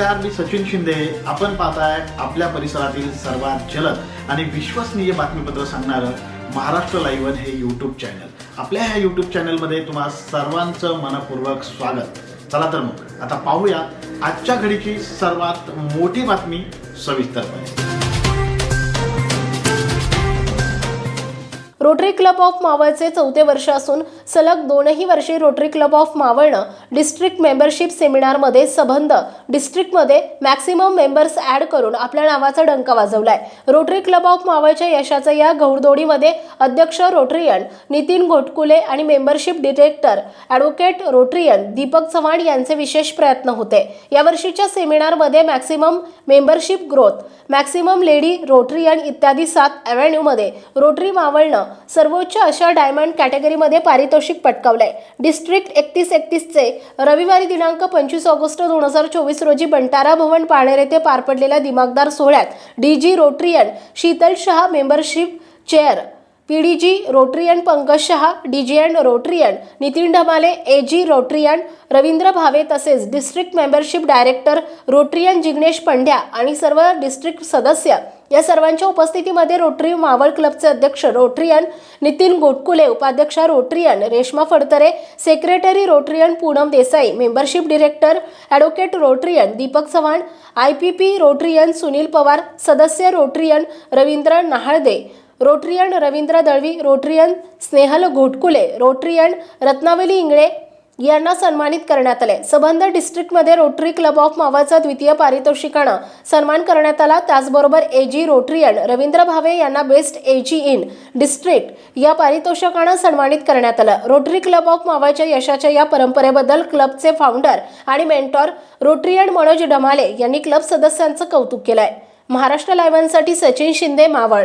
नमस्कार मी सचिन शिंदे. आपण पाहताय आपल्या परिसरातील सर्वात जलद आणि विश्वसनीय बातमीपत्र सांगणारं महाराष्ट्र लाईव्हन हे यूट्यूब चॅनल आपल्या ह्या यूट्यूब चॅनलमध्ये तुम्हा सर्वांचं मनपूर्वक स्वागत. चला तर मग आता पाहूया आजच्या घडीची सर्वात मोठी बातमी सविस्तरपणे. रोटरी क्लब ऑफ मावळचे चौथे वर्ष असून सलग दोनही वर्षे रोटरी क्लब ऑफ मावळनं डिस्ट्रिक्ट मेंबरशिप सेमिनारमध्ये सबंध. डिस्ट्रिक्टमध्ये मॅक्सिमम मेंबर्स ॲड करून आपल्या नावाचा डंका वाजवलाय. रोटरी क्लब ऑफ मावळच्या यशाच्या या घौडदोडीमध्ये अध्यक्ष रोटरियन नितीन घोटकुले आणि membership director advocate rotarian Deepak Chavan यांचे विशेष प्रयत्न होते. यावर्षीच्या सेमिनारमध्ये maximum membership growth maximum lady rotarian इत्यादी सात अव्हेन्यूमध्ये रोटरी मावळनं सर्वोच्च अशा डायमंड कॅटेगरीमध्ये पारितोषिक पटकावलंय. डिस्ट्रिक्ट एकतीस एकतीसचे रविवारी दिनांक पंचवीस ऑगस्ट दोन हजार चोवीस रोजी बंटारा भवन पाळनेर येथे पार पडलेल्या दिमागदार सोहळ्यात D G rotarian Sheetal Shah membership chair P D G rotarian Pankaj Shah D G N rotarian Nitin Dhamale G rotarian Ravindra Bhave तसेच district membership director rotarian Jignesh Pandya आणि सर्व डिस्ट्रिक्ट सदस्य या सर्वांच्या उपस्थितीमध्ये रोटरी मावळ क्लबचे अध्यक्ष Rotarian Nitin Gotkule उपाध्यक्षा Rotarian Reshma Phadtare secretary Rotarian Poonam Desai membership director advocate Rotarian Deepak Chavan I P P Rotarian Sunil Pawar सदस्य Rotarian Ravindra Nahalde Rotarian Ravindra Dalvi Rotarian Snehal Ghotkule Rotarian Ratnavali Ingale यांना सन्मानित करण्यात आले. सबंध डिस्ट्रिक्टमध्ये rotary club of मावाचा द्वितीय पारितोषिकानं सन्मान करण्यात आला. त्याचबरोबर एजी रोटरियन रवींद्र भावे यांना बेस्ट एजी इन डिस्ट्रिक्ट या पारितोषिकानं सन्मानित करण्यात आलं. रोटरी क्लब ऑफ मावाच्या यशाच्या या परंपरेबद्दल क्लबचे फाउंडर आणि मेंटॉर रोटरियन मनोज डमाले यांनी क्लब सदस्यांचं कौतुक केलंय. महाराष्ट्र लायव्हनसाठी सचिन शिंदे मावळ